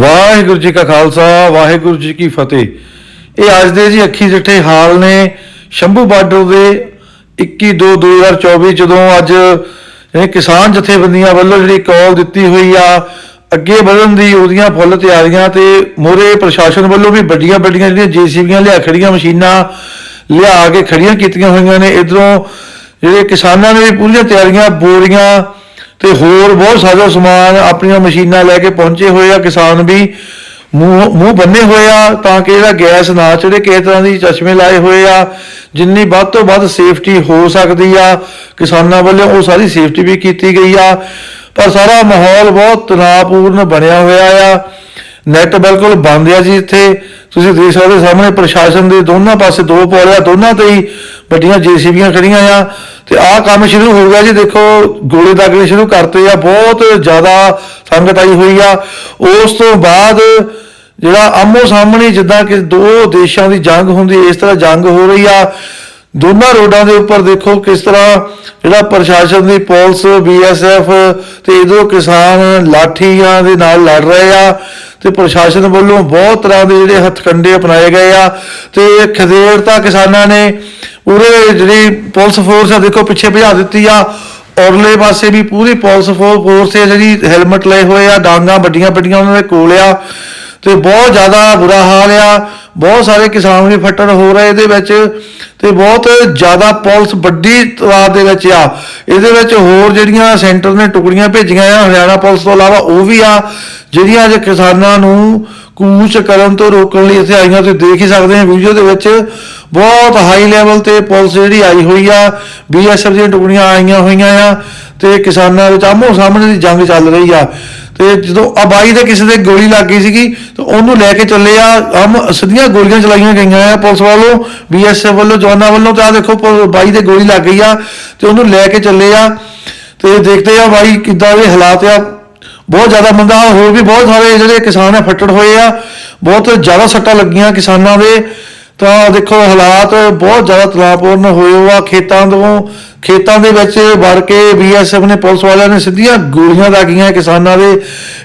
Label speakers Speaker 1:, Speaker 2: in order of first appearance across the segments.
Speaker 1: ਵਾਹਿਗੁਰੂ ਜੀ ਕਾ ਖਾਲਸਾ, ਵਾਹਿਗੁਰੂ ਜੀ ਕੀ ਫਤਿਹ। ਇਹ ਅੱਜ ਦੇ ਜੀ ਅੱਖੀ ਜਿੱਠੇ ਹਾਲ ਨੇ ਸ਼ੰਭੂ ਬਾਰਡਰ ਦੇ 21 2 2024 ਜਦੋਂ ਅੱਜ, ਇਹ ਕਿਸਾਨ ਜਥੇਬੰਦੀਆਂ ਵੱਲੋਂ ਜਿਹੜੀ ਕਾਲ ਦਿੱਤੀ ਹੋਈ ਆ, ਅੱਗੇ ਵਧਣ ਦੀ ਉਹਦੀਆਂ ਫੁੱਲ ਤਿਆਰੀਆਂ ਤੇ ਮੋਰੇ ਪ੍ਰਸ਼ਾਸਨ ਵੱਲੋਂ ਵੀ ਵੱਡੀਆਂ ਵੱਡੀਆਂ ਜਿਹੜੀਆਂ ਜੀਸੀਬੀਆਂ ਲਿਆ ਖੜੀਆਂ ਮਸ਼ੀਨਾਂ ਲਿਆ ਕੇ ਖੜੀਆਂ ਕੀਤੀਆਂ ਹੋਈਆਂ ਨੇ। ਇਧਰੋਂ ਜਿਹੜੇ ਕਿਸਾਨਾਂ ਨੇ ਵੀ ਪੂਰੀਆਂ ਤਿਆਰੀਆਂ, ਬੋਰੀਆਂ ਤੇ ਹੋਰ ਬਹੁਤ ਸਾਰਾ ਸਮਾਨ ਆਪਣੀਆਂ ਮਸ਼ੀਨਾਂ ਲੈ ਕੇ ਪਹੁੰਚੇ ਹੋਏ ਆ, ਕਿਸਾਨ ਵੀ ਮੂੰਹ ਮੂੰਹ ਬੰਨੇ ਹੋਏ ਆ, ਤਾਂ ਕਿ ਜਿਹੜਾ ਗੈਸ ਨਾ ਚੜੇ ਕਿਸੇ ਤਰ੍ਹਾਂ ਦੀ ਚਸ਼ਮੇ ਲਾਏ ਹੋਏ ਆ, ਜਿੰਨੀ ਵੱਧ ਤੋਂ ਵੱਧ ਸੇਫਟੀ ਹੋ ਸਕਦੀ ਆ। ਕਿਸਾਨਾਂ ਵੱਲੋਂ ਉਹ ਸਾਰੀ ਸੇਫਟੀ ਵੀ ਕੀਤੀ ਗਈ ਆ। ਪਰ ਸਾਰਾ ਮਾਹੌਲ ਬਹੁਤ ਤਣਾਅਪੂਰਨ ਬਣਿਆ ਹੋਇਆ ਆ। ਨੈਟ ਬਿਲਕੁਲ ਬੰਦ ਆ ਜੀ ਇੱਥੇ। ਤੁਸੀਂ ਦੇਖ ਸਕਦੇ ਹੋ ਸਾਹਮਣੇ ਪ੍ਰਸ਼ਾਸਨ ਦੇ ਦੋਨਾਂ ਪਾਸੇ ਦੋ ਪੌੜਿਆ, ਦੋਨਾਂ ਤੇ ਹੀ ਵੱਡੀਆਂ ਜੀਸੀਬੀਆਂ ਖੜੀਆਂ ਆ ਤੇ ਆਹ ਕੰਮ ਸ਼ੁਰੂ ਹੋ ਗਿਆ ਜੀ, ਦੇਖੋ, ਗੋਲੇ ਦਾਗਣੇ ਸ਼ੁਰੂ ਕਰਤੇ ਆ, ਬਹੁਤ ਜ਼ਿਆਦਾ ਸੰਗਤ ਆਈ ਹੋਈ ਆ। ਉਸ ਤੋਂ ਬਾਅਦ ਜਿਹੜਾ ਆਮੋ ਸਾਹਮਣੇ ਜਿੱਦਾਂ ਕਿ ਦੋ ਦੇਸ਼ਾਂ ਦੀ ਜੰਗ ਹੁੰਦੀ, ਇਸ ਤਰ੍ਹਾਂ ਜੰਗ ਹੋ ਰਹੀ ਆ। ਦੋਨਾਂ ਰੋਡਾਂ ਦੇ ਉੱਪਰ ਦੇਖੋ ਕਿਸ ਤਰ੍ਹਾਂ ਜਿਹੜਾ ਪ੍ਰਸ਼ਾਸਨ ਦੀ ਪੁਲਿਸ ਬੀਐਸਐਫ ਤੇ ਇਧਰੋਂ ਕਿਸਾਨ ਲਾਠੀਆਂ ਦੇ ਨਾਲ ਲੜ ਰਹੇ ਆ ਤੇ ਪ੍ਰਸ਼ਾਸਨ ਵੱਲੋਂ ਬਹੁਤ ਤਰ੍ਹਾਂ ਦੇ ਜਿਹੜੇ ਹੱਥਕੰਡੇ ਅਪਣਾਏ ਗਏ ਆ ਤੇ ਖਦੇੜਤਾ ਕਿਸਾਨਾਂ ਨੇ ਪੂਰੇ ਜਿਹੜੀ ਪੁਲਿਸ ਫੋਰਸ ਆ, ਦੇਖੋ ਪਿੱਛੇ ਭਜਾ ਦਿੱਤੀ ਆ। ਔਰਲੇ ਪਾਸੇ ਵੀ ਪੂਰੀ ਪੁਲਿਸ ਫੋ- ਫੋਰਸ ਹੈ ਜਿਹੜੀ ਹੈਲਮਟ ਲਏ ਹੋਏ ਆ, ਡਾਂਗਾ ਵੱਡੀਆਂ ਵੱਡੀਆਂ ਉਹਨਾਂ ਦੇ ਕੋਲ ਆ। ਤੇ ਬਹੁਤ ਜ਼ਿਆਦਾ ਬੁਰਾ ਹਾਲ ਆ। ਬਹੁਤ ਸਾਰੇ ਕਿਸਾਨ ਵੀ ਫੱਟੜ ਹੋ ਰਹੇ ਇਹਦੇ ਵਿੱਚ ਤੇ ਬਹੁਤ ਜ਼ਿਆਦਾ ਪੁਲਿਸ ਵੱਡੀ ਤਾਦਾਦ ਦੇ ਵਿੱਚ ਆ। ਇਹਦੇ ਵਿੱਚ ਹੋਰ ਜਿਹੜੀਆਂ ਸੈਂਟਰ ਨੇ ਟੁਕੜੀਆਂ ਭੇਜੀਆਂ ਆ, ਹਰਿਆਣਾ ਪੁਲਿਸ ਤੋਂ ਇਲਾਵਾ ਉਹ ਵੀ ਆ, ਜਿਹੜੀਆਂ ਅੱਜ ਕਿਸਾਨਾਂ ਨੂੰ ਕੂਚ ਕਰਨ ਤੋਂ ਰੋਕਣ ਲਈ ਇੱਥੇ ਆਈਆਂ, ਤੁਸੀਂ ਦੇਖ ਹੀ ਸਕਦੇ ਹੋ ਵੀਡੀਓ ਦੇ ਵਿੱਚ। ਬਹੁਤ ਹਾਈ ਲੈਵਲ ਤੇ ਪੁਲਿਸ ਜਿਹੜੀ ਆਈ ਹੋਈ ਆ ਬੀਐਸਐਫ ਦੀਆਂ ਟੁਕੜੀਆਂ ਆਈਆਂ ਹੋਈਆਂ ਆ ਤੇ ਕਿਸਾਨਾਂ ਵਿੱਚ ਆਮੋ ਸਾਹਮਣੇ ਦੀ ਜੰਗ ਚੱਲ ਰਹੀ ਆ। ਤੇ ਜਦੋਂ ਆ ਦੇ ਕਿਸੇ ਦੇ ਗੋਲੀ ਲੱਗ ਗਈ ਸੀਗੀ, ਤੇ ਉਹਨੂੰ ਲੈ ਕੇ ਚੱਲੇ ਆ। ਹਮ ਸਿੱਧੀਆਂ ਗੋਲੀਆਂ ਚਲਾਈਆਂ ਗਈਆਂ ਆ ਪੁਲਿਸ ਵੱਲੋਂ ਬੀਐਸਐਫ ਵੱਲੋਂ, ਜਵਾਨਾਂ ਵੱਲੋਂ। ਤਾਂ ਦੇਖੋ ਪ- ਬਾਈ ਦੇ ਗੋਲੀ ਲੱਗ ਗਈ ਆ ਤੇ ਉਹਨੂੰ ਲੈ ਕੇ ਚੱਲੇ ਆ। ਤੇ ਦੇਖਦੇ ਆ ਬਾਈ ਕਿੱਦਾਂ ਦੇ ਹਾਲਾਤ ਆ। ਬਹੁਤ ਜ਼ਿਆਦਾ ਮੰਦਾ ਹੋਰ ਵੀ ਬਹੁਤ ਸਾਰੇ ਜਿਹੜੇ ਕਿਸਾਨ ਆ, ਫੱਟੜ ਹੋਏ ਆ। ਬਹੁਤ ਜ਼ਿਆਦਾ ਸੱਟਾਂ ਲੱਗੀਆਂ ਕਿਸਾਨਾਂ ਦੇ। ਤਾਂ ਦੇਖੋ ਹਾਲਾਤ ਬਹੁਤ ਜ਼ਿਆਦਾ ਤਣਾਅਪੂਰਨ ਹੋਏ ਹੋਏ ਆ। ਖੇਤਾਂ ਤੋਂ ਖੇਤਾਂ ਦੇ ਵਿੱਚ ਵੜ ਕੇ ਬੀਐਸਐਫ ਨੇ, ਪੁਲਿਸ ਵਾਲਿਆਂ ਨੇ ਸਿੱਧੀਆਂ ਗੋਲੀਆਂ ਦਾਗੀਆਂ ਕਿਸਾਨਾਂ ਦੇ,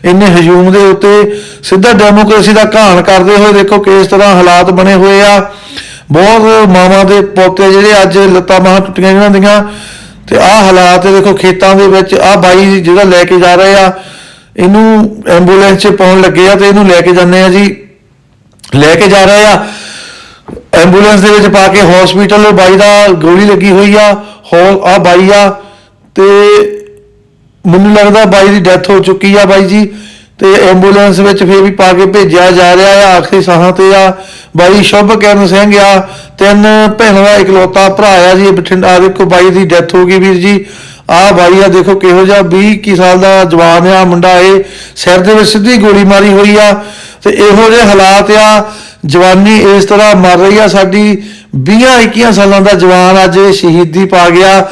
Speaker 1: ਇੰਨੇ ਹਜੂਮ ਦੇ ਉੱਤੇ। ਸਿੱਧਾ ਡੈਮੋਕ੍ਰੇਸੀ ਦਾ ਘਾਣ ਕਰਦੇ ਹੋਏ ਦੇਖੋ ਕਿਸ ਤਰ੍ਹਾਂ ਹਾਲਾਤ ਬਣੇ ਹੋਏ ਆ। ਬਹੁਤ ਮਾਵਾਂ ਦੇ ਪੋਤੇ ਜਿਹੜੇ ਅੱਜ ਲੱਤਾਂ ਬਾਹਾਂ ਟੁੱਟੀਆਂ ਇਹਨਾਂ ਦੀਆਂ। ਤੇ ਆਹ ਹਾਲਾਤ ਦੇਖੋ ਖੇਤਾਂ ਦੇ ਵਿੱਚ, ਆਹ ਬਾਈ ਜਿਹੜਾ ਲੈ ਕੇ ਜਾ ਰਹੇ ਆ, ਇਹਨੂੰ ਐਂਬੂਲੈਂਸ 'ਚ ਪਾਉਣ ਲੱਗੇ ਆ ਤੇ ਇਹਨੂੰ ਲੈ ਕੇ ਜਾਂਦੇ ਆ ਜੀ। ਲੈ ਕੇ ਜਾ ਰਹੇ ਆ। ਐਂਬੂਲੈਂਸ ਦੇ ਵਿੱਚ ਪਾ ਕੇ ਹਸਪੀਟਲ ਬਾਈ ਦਾ ਗੋਲੀ ਲੱਗੀ ਹੋਈ ਆ, ਹੋ ਆ ਬਾਈ ਆ, ਤੇ ਮੈਨੂੰ ਲੱਗਦਾ ਬਾਈ ਦੀ ਡੈਥ ਹੋ ਚੁੱਕੀ ਆ ਬਾਈ ਜੀ, ਤੇ ਐਂਬੂਲੈਂਸ ਵਿੱਚ ਫੇਰ ਵੀ ਪਾ ਕੇ ਭੇਜਿਆ ਜਾ ਰਿਹਾ ਆ, ਆਖਰੀ ਸਾਹਾਂ ਤੇ ਆ। ਬਾਈ ਸ਼ੁਭ ਕਰਨ ਸਿੰਘ ਆ, ਤਿੰਨ ਭੈਣਾਂ ਦਾ ਇਕਲੌਤਾ ਭਰਾ ਆ ਜੀ ਬਠਿੰਡਾ ਦੇਖੋ ਬਾਈ ਦੀ ਡੈਥ ਹੋ ਗਈ ਵੀਰ ਜੀ। ਆ ਬਾਈ ਆ ਦੇਖੋ ਕਿਹੋ ਜਿਹਾ 20 21 ਸਾਲ ਦਾ ਜਵਾਨ ਆ, ਮੁੰਡਾ ਇਹ ਸਿਰ ਦੇ ਵਿੱਚ ਸਿੱਧੀ ਗੋਲੀ ਮਾਰੀ ਹੋਈ ਆ, ਤੇ ਇਹੋ ਜਿਹੇ ਹਾਲਾਤ ਆ ਜਵਾਨੀ ਇਸ ਤਰ੍ਹਾਂ ਮਰ ਰਹੀ ਆ, ਸਾਡੀ 20 21 ਸਾਲਾਂ ਦਾ ਜਵਾਨ ਅੱਜ ਇਹ ਸ਼ਹੀਦੀ ਪਾ ਗਿਆ।